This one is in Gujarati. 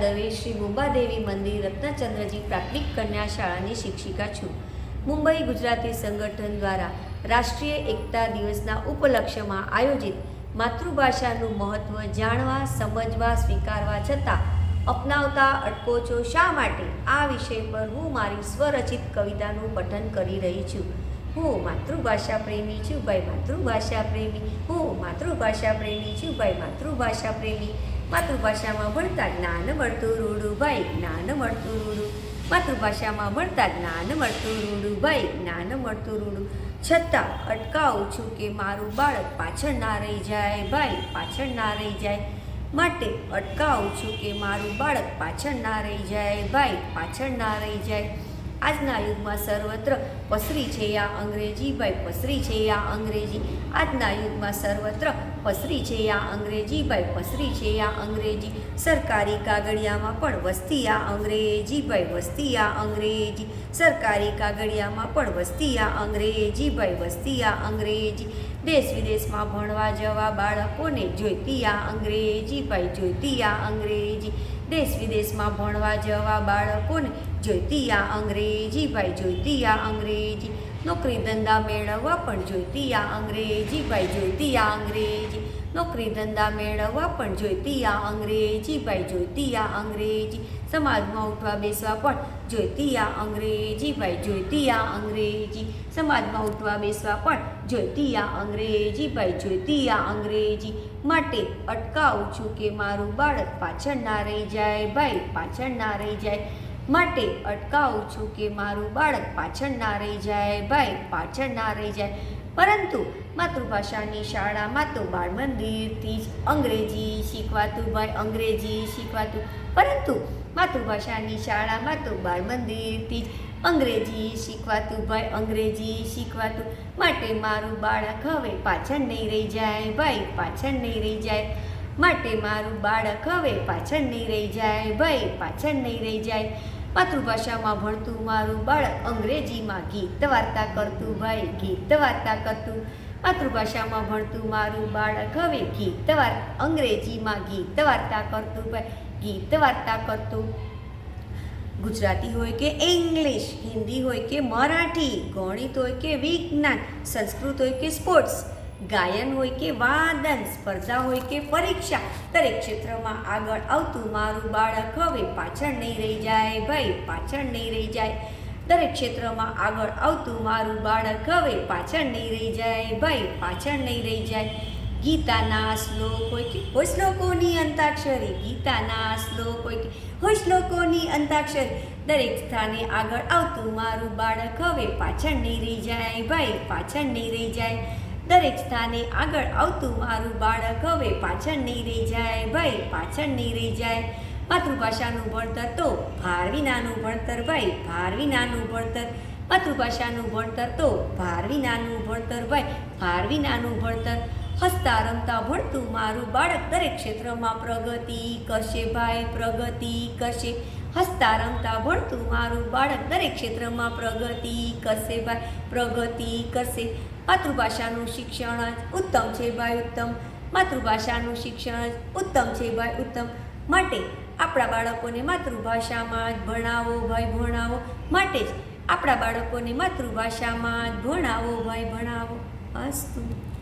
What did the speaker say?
નગરી શ્રી મુંબાદેવી મંદિર રત્નચંદ્રજી પ્રાથમિક કન્યા શાળાની શિક્ષિકા છું. મુંબઈ ગુજરાતી સંગઠન દ્વારા રાષ્ટ્રીય એકતા દિવસના ઉપલક્ષ્યમાં આયોજિત માતૃભાષાનું મહત્ત્વ જાણવા, સમજવા, સ્વીકારવા છતાં અપનાવતા અટકો છો શા માટે? આ વિષય પર હું મારી સ્વરચિત કવિતાનું પઠન કરી રહી છું. હું માતૃભાષા પ્રેમી છું, ભાઈ માતૃભાષા પ્રેમી. હું માતૃભાષા પ્રેમી છું, ભાઈ માતૃભાષા પ્રેમી. માતૃભાષામાં ભણતા જ્ઞાન મળતું રૂડું ભાઈ, જ્ઞાન મળતું રૂડું. માતૃભાષામાં ભણતા જ્ઞાન મળતું રૂડું ભાઈ, જ્ઞાન મળતું રૂડું. છતાં અટકાવું છું કે મારું બાળક પાછળ ના રહી જાય, ભાઈ, પાછળ ના રહી જાય. માટે અટકાવું છું કે મારું બાળક પાછળ ના રહી જાય, ભાઈ, પાછળ ના રહી જાય. આજના યુગમાં સર્વત્ર પસરી છે આ અંગ્રેજી ભાઈ, પસરી છે આ અંગ્રેજી. આજના યુગમાં સર્વત્ર પસરી છે આ અંગ્રેજી ભાઈ, પસરી છે આ અંગ્રેજી. સરકારી કાગળિયામાં પણ વસ્તી આ અંગ્રેજી ભાઈ, વસ્તી આ અંગ્રેજી. સરકારી કાગળિયામાં પણ વસ્તી આ અંગ્રેજી ભાઈ, વસ્તી આ અંગ્રેજી. દેશ વિદેશમાં ભણવા જવા બાળકોને જોઈતી આ અંગ્રેજી ભાઈ, જોઈતી આ અંગ્રેજી. દેશ વિદેશમાં ભણવા જવા બાળકોને જોઈતી આ અંગ્રેજી ભાઈ જોઈતી આ અંગ્રેજી. નોકરી ધંધા મેળવવા પણ જોઈતી આ અંગ્રેજી ભાઈ જોઈતી આ અંગ્રેજી. નોકરી ધંધા મેળવવા પણ જોઈતી આ અંગ્રેજી ભાઈ જોઈતી આ અંગ્રેજી. સમાજમાં ઉઠવા બેસવા પણ જોઈતી આ અંગ્રેજી ભાઈ જોઈતી આ અંગ્રેજી. સમાજમાં ઉઠવા બેસવા પણ જોઈતી આ અંગ્રેજી ભાઈ જોઈતી આ અંગ્રેજી. માટે અટકાવું છું કે મારું બાળક પાછળ ના રહી જાય, ભાઈ પાછળ ના રહી જાય. માટે અટકાવું છું કે મારું બાળક પાછળ ના રહી જાય, ભાઈ પાછળ ના રહી જાય. પરંતુ માતૃભાષાની શાળામાં તો બાળ મંદિરથી જ અંગ્રેજી શીખવાતું, ભાઈ અંગ્રેજી શીખવાતું. પરંતુ માતૃભાષાની શાળામાં તો બાળ મંદિરથી જ અંગ્રેજી શીખવાતું, ભાઈ અંગ્રેજી શીખવાતું. માટે મારું બાળક હવે પાછળ નહીં રહી જાય, ભાઈ પાછળ નહીં રહી જાય. માટે મારું બાળક હવે પાછળ નહીં રહી જાય, ભાઈ પાછળ નહીં રહી જાય. માતૃભાષામાં ભણતું મારું બાળક અંગ્રેજીમાં ગીત વાર્તા કરતું, ભાઈ ગીત વાર્તા કરતું. માતૃભાષામાં ભણતું મારું બાળક હવે ગીત વાર, અંગ્રેજીમાં ગીત વાર્તા કરતું, ભાઈ ગીત વાર્તા કરતું. ગુજરાતી હોય કે ઇંગ્લિશ, હિન્દી હોય કે મરાઠી, ગણિત હોય કે વિજ્ઞાન, સંસ્કૃત હોય કે સ્પોર્ટ્સ ગાયન હોય કે વાદન, સ્પર્ધા હોય કે પરીક્ષા, દરેક ક્ષેત્રમાં આગળ આવતું મારું બાળક હવે પાછળ નહીં રહી જાય, ભાઈ પાછળ નહીં રહી જાય. દરેક ક્ષેત્રમાં આગળ આવતું મારું બાળક હવે પાછળ નહીં રહી જાય, ભાઈ પાછળ નહીં રહી જાય. ગીતાના શ્લોક હોય કે હોય શ્લોકોની અંતાક્ષરી, ગીતાના શ્લોક હોય કે હોય શ્લોકોની અંતાક્ષરી. દરેક સ્થાને આગળ આવતું મારું બાળક હવે પાછળ નહીં રહી જાય, ભાઈ પાછળ નહીં રહી જાય. દરેક સ્થાને આગળ આવતું મારું બાળક હવે પાછળ નહીં રહી જાય, ભાઈ પાછળ નહીં રહી જાય. માતૃભાષાનું ભણતર તો ભાર વિનાનું ભણતર, ભાઈ ભાર વિનાનું ભણતર. માતૃભાષાનું ભણતર તો ભાર વિનાનું ભણતર, ભાઈ ભાર વિનાનું ભણતર. હસતા રમતા ભણતું મારું બાળક દરેક ક્ષેત્રમાં પ્રગતિ કરશે, ભાઈ પ્રગતિ કરશે. હસતા રમતા ભણતું મારું બાળક દરેક ક્ષેત્રમાં પ્રગતિ કરશે ભાઈ, પ્રગતિ કરશે. માતૃભાષાનું શિક્ષણ જ ઉત્તમ છે ભાઈ, ઉત્તમ. માતૃભાષાનું શિક્ષણ જ ઉત્તમ છે ભાઈ, ઉત્તમ. માટે આપણા બાળકોને માતૃભાષામાં જ ભણાવો ભાઈ, ભણાવો. માટે જ આપણા બાળકોને માતૃભાષામાં જ ભણાવો ભાઈ, ભણાવો. અસ્તુ